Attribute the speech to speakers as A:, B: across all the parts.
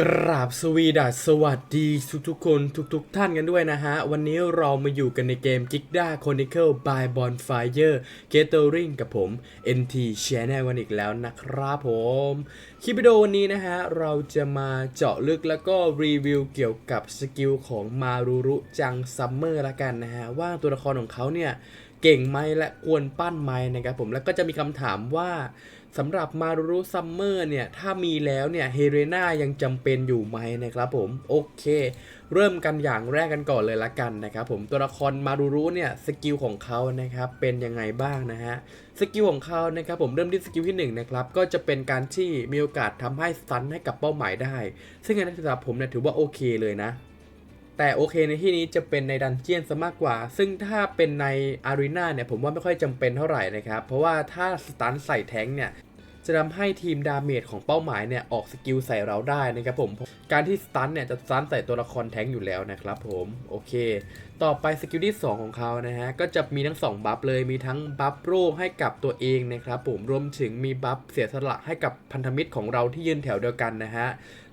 A: กราบสวีดัสสวัสดีทุกทุกๆคนทุกๆทท่านกันด้วยนะฮะ วันนี้เรามาอยู่กันในเกม g i g d a Chronicle by Bonfire Gathering กับผม NT Channel วันอีกแล้วนะครับผม คลิปวิดีโอวันนี้นะฮะ เราจะมาเจาะลึกแล้วก็รีวิวเกี่ยวกับสกิลของมารูรุจังซัมเมอร์ละกันนะฮะ ว่าตัวละครของเขาเนี่ย เก่งไหมและควรปั้นไหมนะครับผมแล้วก็จะมีคำถามว่า สำหรับมารูรุซัมเมอร์เนี่ย ถ้ามีแล้วเนี่ยเฮเรนายังจำเป็นอยู่ไหมนะครับผม โอเค เริ่มกันอย่างแรกกันก่อนเลยละกันนะครับผมตัวละครมารูรุเนี่ยสกิลของเขานะครับเป็นยังไงบ้างนะฮะสกิลของเขานะครับผมเริ่มที่สกิลที่หนึ่งนะครับก็จะเป็นการที่มีโอกาสทำให้สตันให้กับเป้าหมายได้ ซึ่งอันนั้นสำหรับผมเนี่ยถือว่าโอเคเลยนะแต่โอเคในที่นี้จะเป็นในดันเจียนซะมากกว่า ซึ่งถ้าเป็นในอารีนาเนี่ยผมว่าไม่ค่อยจำเป็นเท่าไหร่นะครับ เพราะว่าถ้าสตันใส่แท้งเนี่ย จะทำให้ทีมดาเมจของเป้าหมายเนี่ยออกสกิลใส่เราได้นะครับผมการที่สตันเนี่ยจะสตันใส่ตัวละครแท้งอยู่แล้วนะครับผมโอเค ต่อไปสกิลที่ 2 ของเขานะฮะก็จะมีทั้ง2บัฟเลยมีทั้งบัฟโรคให้กับตัวเองนะครับผมรวมถึงมีบัฟเสียสละให้กับพันธมิตรของเราที่ยืนแถวเดียวกันนะฮะ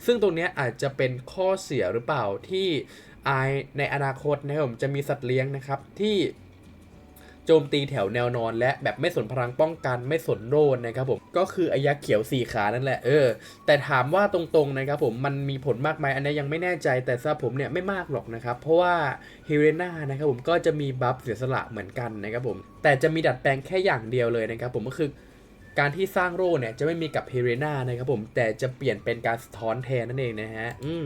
A: ซึ่งตรงนี้อาจจะเป็นข้อเสียหรือเปล่าที่อในอนาคตนะครับผมจะมีสัตว์เลี้ยงนะครับที่ โจมตีแถวแนวนอน และแบบไม่สนพลังป้องกันไม่สนโรนนะครับผมก็คือไอยักษ์เขียวสี่ขานั่นแหละเออแต่ถามว่าตรงๆนะครับผมมันมีผลมากไหมอันนี้ยังไม่แน่ใจแต่สำหรับผมเนี่ยไม่มากหรอกนะครับ เพราะว่าเฮเรนานะครับผมก็จะมีบัฟเสียสละเหมือนกันนะครับผมแต่จะมีดัดแปลงแค่อย่างเดียวเลยนะครับผมก็คือการที่สร้างโร่เนี่ยจะไม่มีกับเฮเรนานะครับผมแต่จะเปลี่ยนเป็นการสะท้อนแทนนั่นเองนะฮะอืม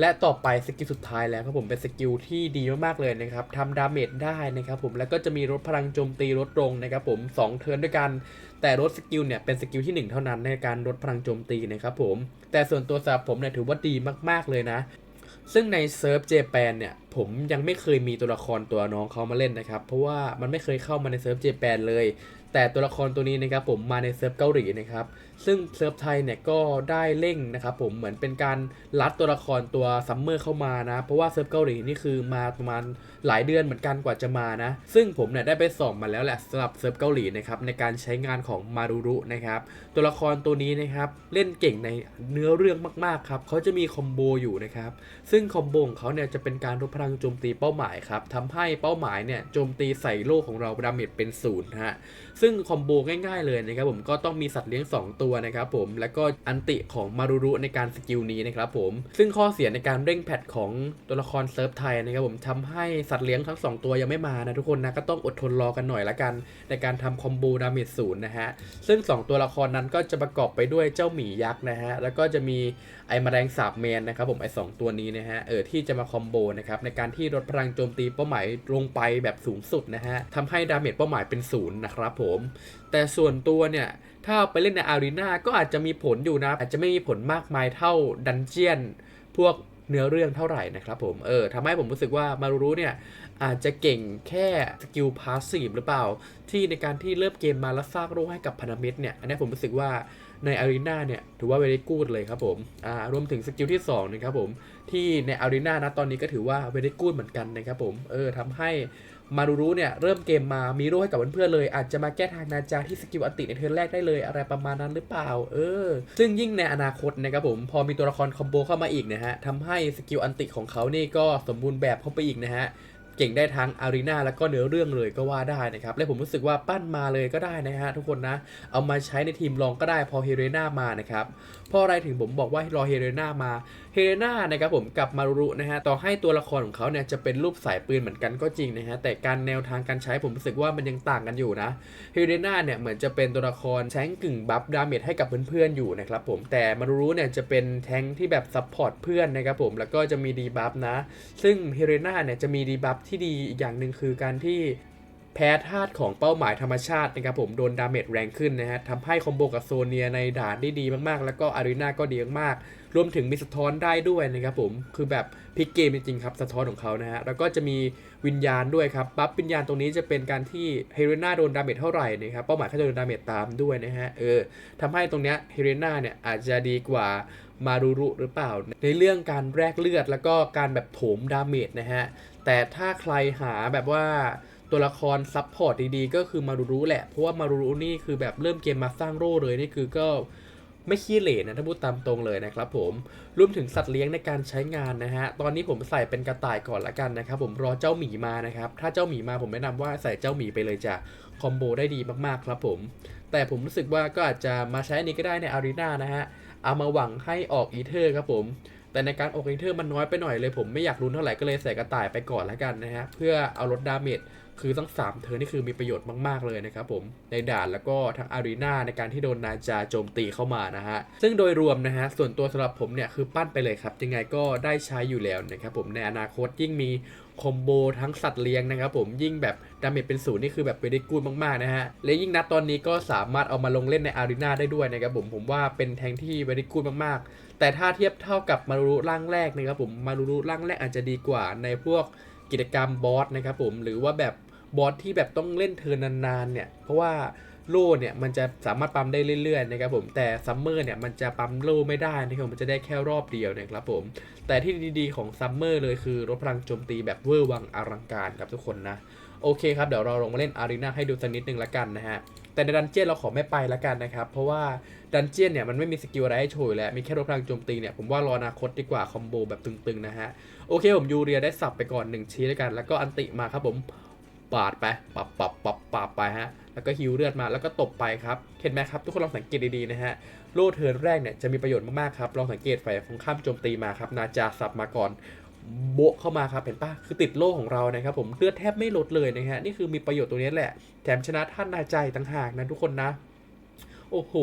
A: และต่อไปสกิลสุดท้ายแล้วครับผมเป็นสกิลที่ดีมากๆเลยนะครับทำดาเมจได้นะครับผมแล้วก็จะมีลดพลังโจมตีลดลงนะครับผม2เทิร์นด้วยกัน แต่ลดสกิลเนี่ยเป็นสกิลที่ 1 เท่านั้นในการลดพลังโจมตีนะครับผมแต่ส่วนตัวสำหรับผมเนี่ยถือว่าดีมากๆเลยนะซึ่งในเซิร์ฟเจแปนเนี่ยผมยังไม่เคยมีตัวละครตัวน้องเขามาเล่นนะครับ เพราะว่ามันไม่เคยเข้ามาในเซิร์ฟเจแปนเลย แต่ตัวละครตัวนี้นะครับผมมาในเซิร์ฟเกาหลีนะครับซึ่งเซิร์ฟไทยเนี่ยก็ได้เร่งนะครับผมเหมือนเป็นการลัดตัวละครตัวซัมเมอร์เข้ามานะ เพราะว่าเซิร์ฟเกาหลีนี่คือมาประมาณหลายเดือนเหมือนกันกว่าจะมานะ ซึ่งผมเนี่ยได้ไปส่องมาแล้วแหละสำหรับเซิร์ฟเกาหลีนะครับในการใช้งานของมารุรุนะครับตัวละครตัวนี้นะครับเล่นเก่งในเนื้อเรื่องมากๆครับเขาจะมีคอมโบอยู่นะครับซึ่งคอมโบของเขาเนี่ยจะเป็นการลดพลังโจมตีเป้าหมายครับทำให้เป้าหมายเนี่ยโจมตีใส่โลกของเราดาเมจเป็นศูนย์ฮะซึ่งคอมโบง่ายๆเลยนะครับผมก็ต้องมีสัตว์เลี้ยง 2 ตัวนะครับผมแล้วก็อันติของมารุรุในการสกิลนี้นะครับผมซึ่งข้อเสียในการเร่งแพทของตัวละครเซิร์ฟไทยนะครับผมทำให้สัตว์เลี้ยงทั้ง 2 ตัวยังไม่มานะทุกคนนะก็ต้องอดทนรอกันหน่อยละกัน ในการทำคอมโบดาเมจศูนย์นะฮะซึ่ง 2 ตัวละครนั้นก็จะประกอบไปด้วยเจ้าหมียักษ์นะฮะแล้วก็จะมีไอ้แมลงสาบแมนนะครับผมไอ้สองตัวนี้นะฮะเออที่จะมาคอมโบนะครับในการที่ลดพลังโจมตีเป้าหมายลงไปแบบสูงสุดนะฮะทำให้ดาเมจเป้าหมายเป็นศูนย์นะครับผม แต่ส่วนตัวเนี่ย ถ้าเอาไปเล่นในอารีนาก็อาจจะมีผลอยู่นะ อาจจะไม่มีผลมากมายเท่าดันเจียน พวกเนื้อเรื่องเท่าไหร่นะครับผม เออทำให้ผมรู้สึกว่ามารูรุเนี่ย อาจจะเก่งแค่สกิลพาสซีฟหรือเปล่า ที่ในการที่เริ่มเกมมาแล้วสร้างโรคให้กับพันธมิตรเนี่ย อันนี้ผมรู้สึกว่า ในอารีนาเนี่ยถือว่าเวรีกูดเลยครับผมอ่ารวมถึงสกิลที่2นะครับผมที่ในอารีนานะตอนนี้ก็ถือว่าเวรีกูดเหมือนกันนะครับผมเออทำให้มารูรุเนี่ยเริ่มเกมมามีร่ให้กับเพื่อนๆเลย อาจจะมาแก้ทางนาจาที่สกิลอันติในเทิร์นแรกได้เลยอะไรประมาณนั้นหรือเปล่า เออ ซึ่งยิ่งในอนาคตนะครับผมพอมีตัวละครคอมโบเข้ามาอีกนะฮะทำให้สกิลอันติของเขานี่ก็สมบูรณ์แบบเข้าไปอีกนะฮะ เก่งได้ทั้งอารีนาแล้วก็เนื้อเรื่องเลยก็ว่าได้นะครับและผมรู้สึกว่าปั้นมาเลยก็ได้นะฮะทุกคนนะเอามาใช้ในทีมรองก็ได้พอเฮเรนามานะครับพราะอะไรถึงผมบอกว่ารอเฮเรนามาเฮเรนานะครับผมกับมารุรุนะฮะต่อให้ตัวละครของเขาเนี่ยจะเป็นรูปสายปืนเหมือนกันก็จริงนะฮะแต่การแนวทางการใช้ผมรู้สึกว่ามันยังต่างกันอยู่นะเฮเรนาเนี่ยเหมือนจะเป็นตัวละครแทงกึ่งบัฟดาเมจให้กับเพื่อนๆอยู่นะครับผมแต่มารุรุเนี่ยจะเป็นแทงที่แบบซัพพอร์ตเพื่อนนะครับผมแล้วก็จะมีดีบัฟนะ ซึ่งเฮเรนาเนี่ยจะมีดีบัฟที่ดีอีกอย่างหนึ่งคือการที่แพ้ธาตุของเป้าหมายธรรมชาตินะครับผมโดนดาเมจแรงขึ้นนะฮะทำให้คอมโบกับโซเนียในด่านได้ดีมากๆ แล้วก็อารีนาก็ดีมากๆ รวมถึงมีสะท้อนได้ด้วยนะครับผมคือแบบพลิกเกมจริงๆครับสะท้อนของเขานะฮะแล้วก็จะมีวิญญาณด้วยครับบัฟวิญญาณตรงนี้จะเป็นการที่เฮเรนาโดนดาเมจเท่าไหร่นะครับเป้าหมายก็จะโดนดาเมจตามด้วยนะฮะเออทำให้ตรงเนี้ยเฮเรนาเนี่ยอาจจะดีกว่ามารูรุหรือเปล่า ในเรื่องการแลกเลือดแล้วก็การแบบโถมดาเมจนะฮะแต่ถ้าใครหาแบบว่าตัวละครซับพอร์ตดีๆ ก็คือมารูรุแหละ เพราะว่ามารูรุนี่คือแบบเริ่มเกมมาสร้างโร่เลยนี่คือก็ ไม่ขี้เหร่นะถ้าพูดตามตรงเลยนะครับผมรวมถึงสัตว์เลี้ยงในการใช้งานนะฮะตอนนี้ผมใส่เป็นกระต่ายก่อนละกันนะครับผมรอเจ้าหมีมานะครับถ้าเจ้าหมีมาผมแนะนำว่าใส่เจ้าหมีไปเลยจ้ะคอมโบได้ดีมากๆครับผมแต่ผมรู้สึกว่าก็อาจจะมาใช้อันนี้ก็ได้ในอารีนานะฮะเอามาหวังให้ออกอีเทอร์ครับผมแต่ในการออกอีเทอร์มันน้อยไปหน่อยเลยผมไม่อยากรุนเท่าไหร่ก็เลยใส่กระต่ายไปก่อนละกันนะฮะเพื่อเอาลดดาเมจ คือทั้ง3เธอนี่คือมีประโยชน์มาก ๆ เลยนะครับผม ในด่านแล้วก็ทั้งอารีนาในการที่โดนนาจาโจมตีเข้ามานะฮะ ซึ่งโดยรวมนะฮะ ส่วนตัวสำหรับผมเนี่ย คือปั้นไปเลยครับ ยังไงก็ได้ใช้อยู่แล้วนะครับผมในอนาคตยิ่งมีคอมโบทั้งสัตว์เลี้ยงนะครับผมยิ่งแบบดาเมจเป็นศูนย์นี่คือแบบไปได้กูดมากๆนะฮะ และยิ่งนัดตอนนี้ก็สามารถเอามาลงเล่นในอารีนาได้ด้วยนะครับผมผมว่าเป็นแทงที่ไปได้กูดมากๆ แต่ถ้าเทียบเท่ากับมารุรุร่างแรกนะครับผมมารุรุร่างแรกอาจจะดีกว่าในพวกกิจกรรมบอสนะครับผมหรือว่าแบบ บอสที่แบบต้องเล่นเทิร์นนานๆเนี่ย เพราะว่าโล่เนี่ยมันจะสามารถปั๊มได้เรื่อยๆนะครับผมแต่ซัมเมอร์เนี่ยมันจะปั๊มโล่ไม่ได้นะครับมันจะได้แค่รอบเดียวนะครับผมแต่ที่ดีๆของซัมเมอร์เลยคือลดพลังโจมตีแบบเวอร์วังอลังการครับทุกคนนะโอเคครับเดี๋ยวเราลงมาเล่นอารีนาให้ดูสักนิดนึงละกันนะฮะแต่ในดันเจี้ยนเราขอไม่ไปละกันนะครับ เพราะว่าดันเจี้ยนเนี่ยมันไม่มีสกิลอะไรให้โชว์อยู่แล้ว มีแค่ลดพลังโจมตีเนี่ย ผมว่ารออนาคตดีกว่าคอมโบแบบตึงๆนะฮะ โอเคผมยูเรียได้สับไปก่อน 1 ชี้ด้วยกัน แล้วก็อันติมาครับผม ปาดไปปับปับปับปับไปฮะแล้วก็ฮิวเลือดมาแล้วก็ตบไปครับเห็นไหมครับ ทุกคนลองสังเกตดีๆนะฮะโล่เทิร์นแรกเนี่ยจะมีประโยชน์มากๆครับลองสังเกตฝ่ายตรงข้ามโจมตีมาครับนาจาสับมาก่อนโบะเข้ามาครับเห็นปะคือติดโล่ของเรานะครับผมเลือดแทบไม่ลดเลยนะฮะนี่คือมีประโยชน์ตรงนี้แหละ แถมชนะท่านนาใจต่างหากนะทุกคนนะ โอ้โห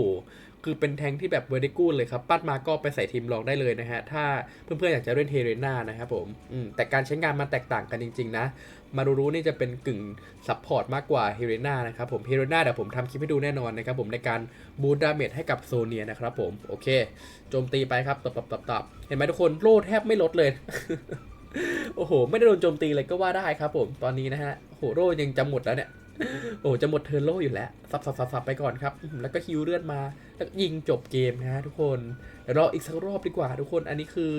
A: คือเป็นแทงที่แบบเวอร์ดิกูลเลยครับปั้นมาก็ไปใส่ทีมลองได้เลยนะฮะ ถ้าเพื่อนๆอยากจะเล่นเทเรนานะครับผมแต่การใช้งานมันแตกต่างกันจริงๆนะ มารูรูนี่จะเป็นกึ่งซัพพอร์ตมากกว่าเฮเรนานะครับผมเฮเรนาเดี๋ยวผมทำคลิปให้ดูแน่นอนนะครับผมในการบูดดาเมจให้กับโซเนียนะครับผมโอเคโจมตีไปครับตบตบตบตบเห็นไหมทุกคนโล่แทบไม่ลดเลยโอ้โห ไม่ได้โดนโจมตีเลยก็ว่าได้ครับผมตอนนี้นะฮะโหโล่ยังจะหมดแล้วเนี่ย โอ้จะหมดเทิร์นโลอยู่แล้วสับสับสับสับไปก่อนครับ แล้วก็ฮิวเลือดมา แล้วยิงจบเกมนะฮะทุกคนเดี๋ยวรออีกสักรอบดีกว่าทุกคน อันนี้คือ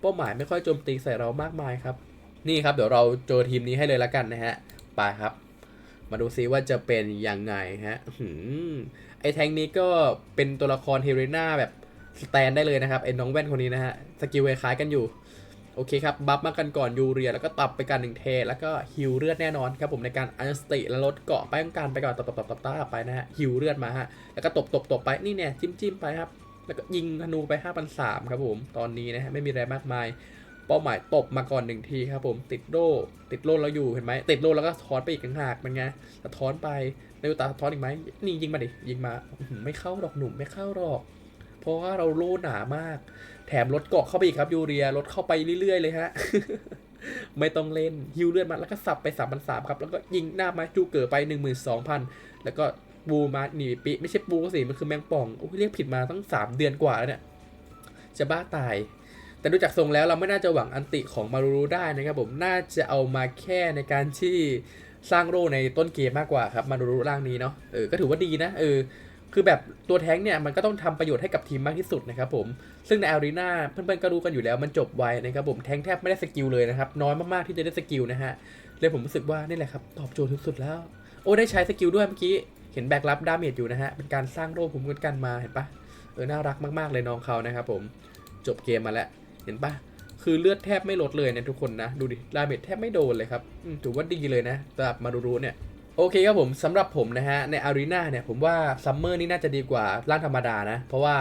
A: เป้าหมายไม่ค่อยโจมตีใส่เรามากมายครับ นี่ครับเดี๋ยวเราเจอทีมนี้ให้เลยละกันนะฮะ ไปครับ มาดูซิว่าจะเป็นยังไงฮะไอแทงนี้ก็เป็นตัวละครเฮเรนาแบบสแตนได้เลยนะครับไอ้น้องแว่นคนนี้นะฮะ สกิลคล้ายกันอยู่ โอเคครับ บัฟมากันก่อนยูเรีย แล้วก็ตับไปกันหนึ่งเท แล้วก็ฮิวเลือดแน่นอนครับผมในการอันสติและลดเกาะไปต้องการไปก่อนตบตบตบตบตบไปนะฮะฮิวเลือดมาฮะแล้วก็ตบตบตบไปนี่เนี่ยจิ้มจิ้มไปครับ แล้วก็ยิงธนูไป5 0 0ครับผมตอนนี้นะฮะไม่มีอะไรมากมาย เป้าหมายตบมาก่อนหนึ่งทีครับผมติดโล่ติดโล่แล้วอยู่เห็นไหมติดโล่แล้วก็ทอนไปอีกต่งหากมันไงสะท้อนไปในตาสะท้อนอีกไหมนี่ยิงมาดิยิงมาไม่เข้าหรอกหนุ่มไม่เข้าหรอก เพราะว่าเราโล่หนามาก แถมลดเกาะเข้าไปอีกครับยูเรียลดเข้าไปเรื่อยๆเลยฮะ ไม่ต้องเล่นฮิวเลือดมาแล้วก็สับไป3ามพันสามครับ แล้วก็ยิงหน้าม้จูเกิดไป12,000แล้วก็บูมาหนีปีไม่ใช่ปูสิมันคือแมงป่องโอ้ยเรียกผิดมาตั้ง3เดือนกว่าแล้วเนี่ยจะบ้าตาย แต่ดูจากทรงแล้วเราไม่น่าจะหวังอันติของมารูรูได้นะครับผมน่าจะเอามาแค่ในการที่สร้างโรในต้นเกมมากกว่าครับมารูรูร่างนี้เนาะเออก็ถือว่าดีนะเออ คือแบบตัวแท้งเนี่ยมันก็ต้องทำประโยชน์ให้กับทีมมากที่สุดนะครับผม ซึ่งในอารีนาเพื่อนๆก็รู้กันอยู่แล้วมันจบไวนะครับผมแท้งแทบไม่ได้สกิลเลยนะครับ น้อยมากๆที่จะได้สกิลนะฮะเลยผมรู้สึกว่านี่แหละครับตอบโจทย์ที่สุดแล้ว โอ้ได้ใช้สกิลด้วยเมื่อกี้เห็นแบกรับดาเมจอยู่นะฮะเป็นการสร้างโล่ภูมิคุ้มกันมาเห็นปะเออน่ารักมากๆเลยน้องเขานะครับผมจบเกมมาแล้วเห็นปะคือเลือดแทบไม่ลดเลยนะทุกคนนะ ดูดิดาเมจแทบไม่โดนเลยครับถือว่าดีเลยนะสำหรับมารูรูเนี่ย โอเคครับผมสำหรับผมนะฮะในอารีนาเนี่ยผมว่าซัมเมอร์นี่น่าจะดีกว่าร่างธรรมดานะ เพราะว่า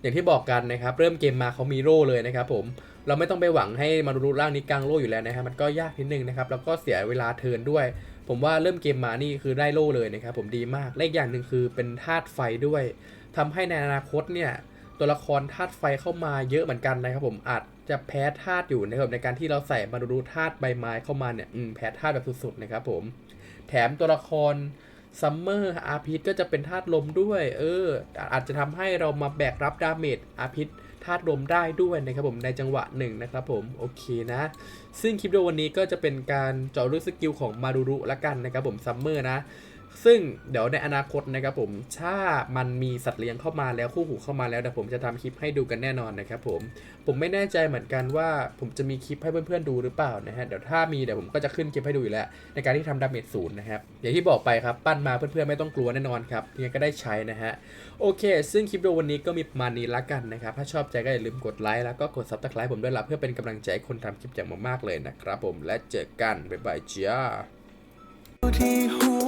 A: อย่างที่บอกกันนะครับ เริ่มเกมมาเขามีโล่เลยนะครับผมเราไม่ต้องไปหวังให้มารูร่างนี้กลางโล่อยู่แล้วนะฮะมันก็ยากนิดนึงนะครับแล้วก็เสียเวลาเทินด้วย ผมว่าเริ่มเกมมานี่คือได้โล่เลยนะครับผมดีมากและอีกอย่างหนึ่งคือเป็นธาตุไฟด้วยทำให้ในอนาคตเนี่ยตัวละครธาตุไฟเข้ามาเยอะเหมือนกันนะครับผมอาจจะแพ้ธาตุอยู่นะครับในการที่เราใส่มารูธาตุใบไม้เข้ามาเนี่ยอืมแพ้ธาตุแบบสุดๆนะครับผม แถมตัวละครซัมเมอร์อาพิษก็จะเป็นธาตุลมด้วย เออ อาจจะทำให้เรามาแบกรับดาเมจอาพิษธาตุลมได้ด้วยนะครับผมในจังหวะหนึ่งนะครับผมโอเคนะ ซึ่งคลิปวิดีโอวันนี้ก็จะเป็นการเจาะลึกสกิลของมารูรุละกันนะครับผมซัมเมอร์นะ ซึ่งเดี๋ยวในอนาคตนะครับผมถ้ามันมีสัตว์เลี้ยงเข้ามาแล้วคู่หูเข้ามาแล้วเดี๋ยวผมจะทำคลิปให้ดูกันแน่นอนนะครับผมผมไม่แน่ใจเหมือนกันว่าผมจะมีคลิปให้เพื่อนๆดูหรือเปล่านะฮะเดี๋ยวถ้ามีเดี๋ยวผมก็จะขึ้นคลิปให้ดูอยู่แล้ว ในการที่ทำดาเมจศูนย์นะครับอย่างที่บอกไปครับปั้นมาเพื่อนๆไม่ต้องกลัวแน่นอนครับยังไงก็ได้ใช้นะฮะโอเค ซึ่งคลิปวิดีโอวันนี้ก็มีประมาณนี้ละกันนะครับถ้าชอบใจก็อย่าลืมกดไลค์แล้วก็กด subscribe ผมด้วยละเพื่อเป็นกำลังใจคนทำคลิปอย่างมากๆเลยนะครับผมและเจอกันบ๊ายบายจ้า